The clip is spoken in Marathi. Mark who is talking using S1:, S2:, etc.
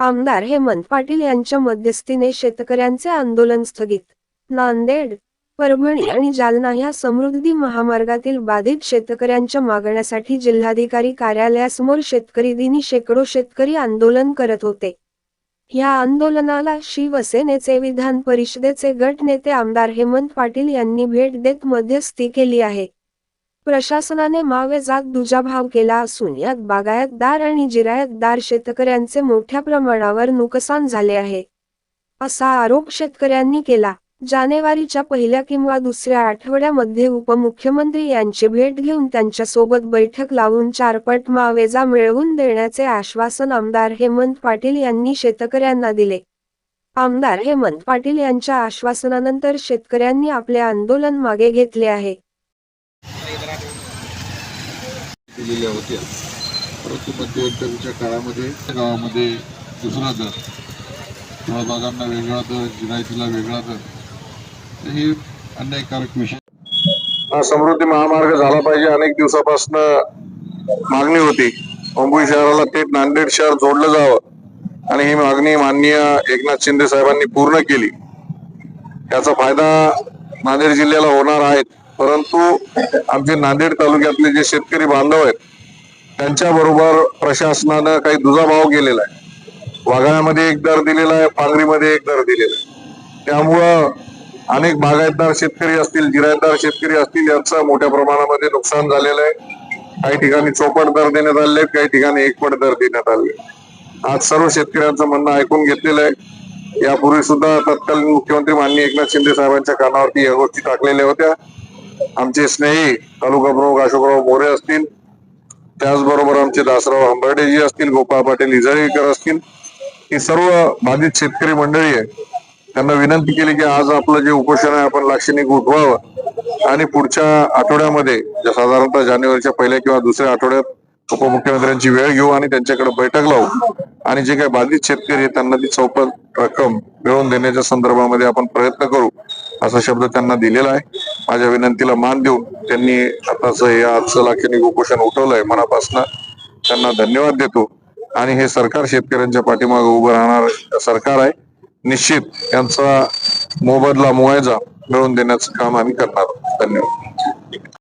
S1: आमदार हेमंत पाटील यांच्या मध्यस्थीने शेतकऱ्यांचे आंदोलन स्थगित. नांदेड परभणी आणि जालना या समृद्धी महामार्गातील बाधित शेतकऱ्यांच्या मागण्यासाठी जिल्हाधिकारी कार्यालयासमोर शेतकरी दिनी शेकडो शेतकरी आंदोलन करत होते. या आंदोलनाला शिवसेनेचे विधान परिषदेचे गट नेते आमदार हेमंत पाटील यांनी भेट देत मध्यस्थी केली आहे. प्रशासनाने मावेजात दुजाभाव केला असून यात बागायतदार आणि जिरायतदार शेतकऱ्यांचे मोठ्या प्रमाणावर नुकसान झाले आहे. असा आरोप शेतकऱ्यांनी केला. जानेवारीच्या पहिल्या किंवा दुसऱ्या आठवड्यामध्ये उपमुख्यमंत्री यांची भेट घेऊन त्यांच्यासोबत बैठक लावून चारपट मावेजा मिळवून देण्याचे आश्वासन आमदार हेमंत पाटील यांनी शेतकऱ्यांना दिले. आमदार हेमंत पाटील यांच्या आश्वासनानंतर शेतकऱ्यांनी आपले आंदोलन मागे घेतले आहे.
S2: दिलेल्या होत्या परंतु मध्यंतरीच्या काळामध्ये गावामध्ये दुसरा दर फळबागांना वेगळा दर जिरायतीला वेगळा दर तर हे अन्यायकारक विषय.
S3: हा समृद्धी महामार्ग झाला पाहिजे. अनेक दिवसापासून मागणी होती. मुंबई शहराला थेट नांदेड शहर जोडलं जावं. आणि ही मागणी माननीय एकनाथ शिंदे साहेबांनी पूर्ण केली. याचा फायदा नांदेड जिल्ह्याला होणार आहे. परंतु आमचे नांदेड तालुक्यातले जे शेतकरी बांधव आहेत त्यांच्या बरोबर प्रशासनानं काही दुजाभाव केलेला आहे. वाघाळ्यामध्ये एक दर दिलेला आहे पांगरीमध्ये एक दर दिलेला आहे. त्यामुळं अनेक बागायतदार शेतकरी असतील जिरायतदार शेतकरी असतील यांचं मोठ्या प्रमाणामध्ये नुकसान झालेलं आहे. काही ठिकाणी चौपट दर देण्यात आले काही ठिकाणी एकपट दर देण्यात आले आज सर्व शेतकऱ्यांचं म्हणणं ऐकून घेतलेलं आहे. यापूर्वी सुद्धा तत्कालीन मुख्यमंत्री माननीय एकनाथ शिंदे साहेबांच्या कानावरती या गोष्टी टाकलेल्या होत्या. आमचे स्नेही तालुका प्रमुख अशोकराव मोरे असतील. त्याचबरोबर आमचे दासराव हंबर्डेजी असतील गोपाळ पाटील इजळेकर असतील. ही सर्व बाधित शेतकरी मंडळी आहे त्यांना विनंती केली की आज आपलं जे उपोषण आहे आपण लाक्षणिक उठवावं. आणि पुढच्या आठवड्यामध्ये साधारणतः जानेवारीच्या पहिल्या किंवा दुसऱ्या आठवड्यात उपमुख्यमंत्र्यांची वेळ घेऊ आणि त्यांच्याकडे बैठक लावू. आणि जे काही बाधित शेतकरी आहेत त्यांना ती चौपट रक्कम मिळवून देण्याच्या संदर्भामध्ये आपण प्रयत्न करू असा शब्द त्यांना दिलेला आहे. माझ्या विनंतीला मान देऊन त्यांनी आताच हे आजचं लाक्षणिक उपोषण उठवलंय मनापासून. त्यांना धन्यवाद देतो. आणि हे सरकार शेतकऱ्यांच्या पाठीमागे उभं राहणार सरकार आहे. निश्चित यांचा मोबदला मुआयजा मिळवून देण्याचं काम आम्ही करणार धन्यवाद.